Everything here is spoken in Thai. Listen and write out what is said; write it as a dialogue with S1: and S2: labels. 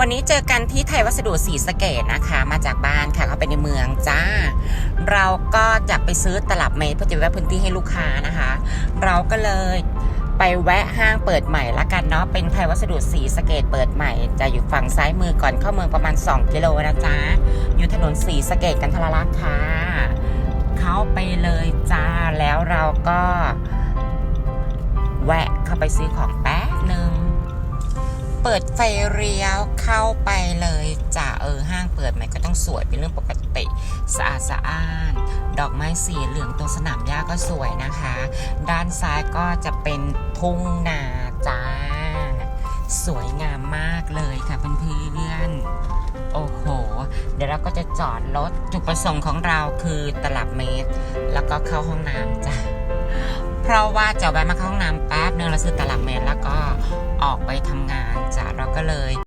S1: วันนี้เจอกันที่ไทยวัสดุศรีสเกดนะคะ มาจากบ้านค่ะเข้าไปในเมืองจ้า เราก็จะไปซื้อตลับเมตรเพื่อจะแวะพื้นที่ให้ลูกค้านะคะ เราก็เลยไปแวะห้างเปิดใหม่ละกันเนาะเป็นไทยวัสดุศรีสเกดเปิดใหม่ จะอยู่ฝั่งซ้ายมือก่อนเข้าเมืองประมาณ 2 กิโลนะจ๊ะอยู่ถนนศรีสเกดกันทรลักษ์ค่ะเข้าไปเลยจ้าแล้วเราก็ แวะเข้าไปซื้อของแป๊บหนึ่ง เปิดไฟเลี้ยวเข้าไปเลยจ้าเออห้างเปิดใหม่ก็ต้องสวยเป็นเรื่องปกติสะอาดสะอ้านดอกไม้สีเหลืองตรงสนามหญ้าก็สวยนะคะ ด้านซ้ายก็จะเป็นทุ่งนาจ้า สวยงามมากเลยค่ะเพื่อนๆโอ้โห เดี๋ยวเราก็จะจอดรถจุดประสงค์ของเราคือตลับเมตร แล้วก็เข้าห้องน้ำจ้ะเพราะว่าจะแวะมาเข้าห้องน้ำแป๊ นึงเราซื้อตลับเมตรแล้วก็ออกไปทำงานจ้ะเราก็เลย